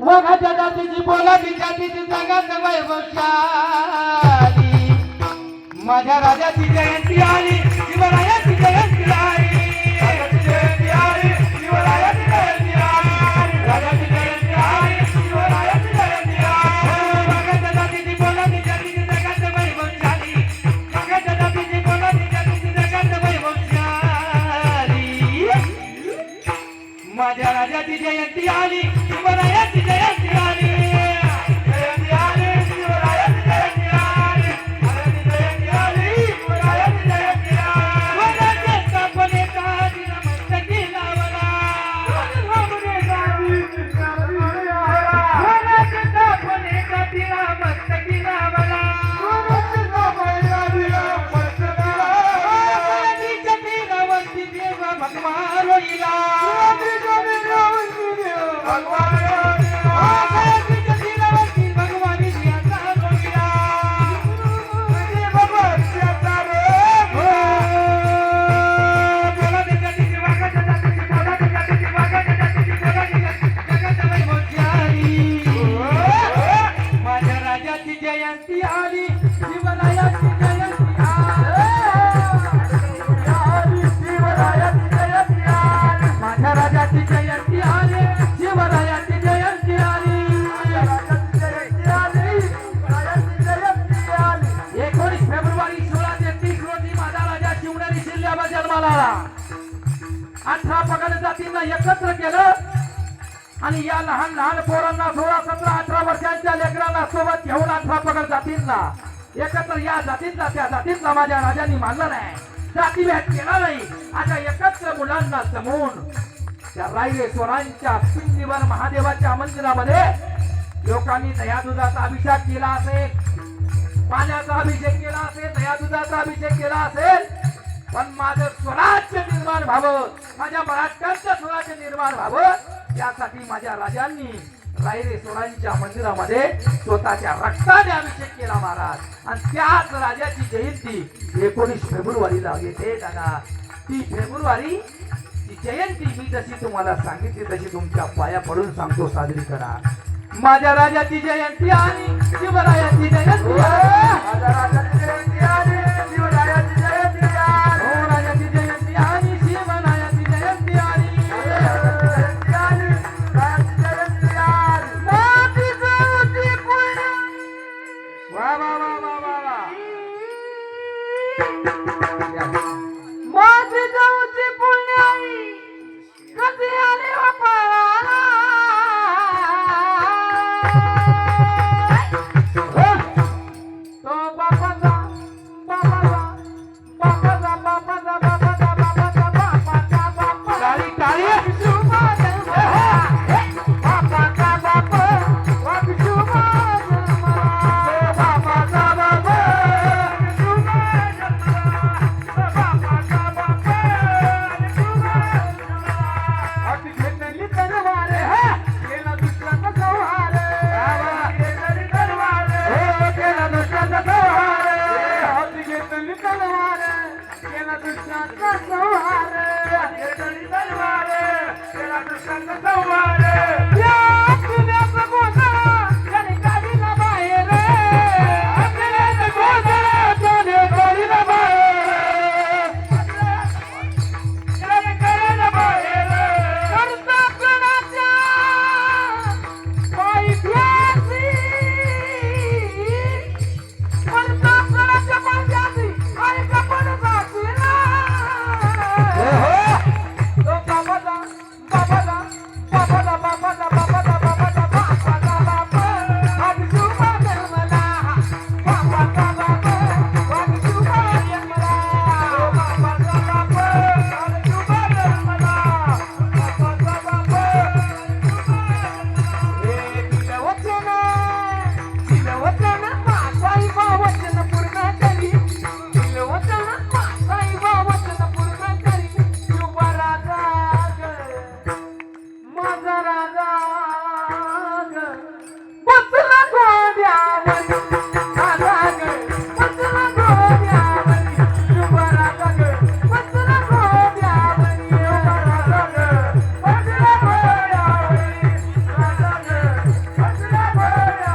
वाघाच्या जातीची बोलाची जातीची जगात वैभवशाली. माझ्या राजाची जयंती आली. माझ्या राजाची जयंती आली शिवरायाची जयंती आली. जयंती भगवान आला अठरा पगड जातींना एकत्र केलं. आणि या लहान लहान पोरांना सोळा सतरा अठरा वर्षांच्या लेकरांना सोबत घेऊन अठरा पगड जातींना एकत्र या जातींचा त्या जातींचा माझ्या राजांनी मानलं नाही. जाती भेट केला नाही. अशा एकत्र मुलांना जमवून त्या रायरेश्वरांच्या पिंडीवर महादेवाच्या मंदिरामध्ये लोकांनी दया दुधाचा अभिषेक केला असेल. पाण्याचा अभिषेक केला असेल दया दुधाचा अभिषेक केला असेल. पण माझं स्वराज्य निर्माण व्हावं माझ्या महाराष्ट्राचं स्वराज्य निर्माण व्हावं यासाठी माझ्या राजांनी रायरेश्वरांच्या मंदिरामध्ये स्वतःच्या रक्ताने अभिषेक केला महाराज. आणि त्याच राजाची जयंती एकोणीस फेब्रुवारीला येते दादा ती फेब्रुवारी ती जयंती मी जशी तुम्हाला सांगितली तशी तुमच्या पाया पडून सांगतो साजरी करा. माझ्या राजाची जयंती आणि शिवरायाची जयंती. ba ba ba तलवार केला दुसऱ्याचा संहार तलवार केला दुसऱ्याचा संहार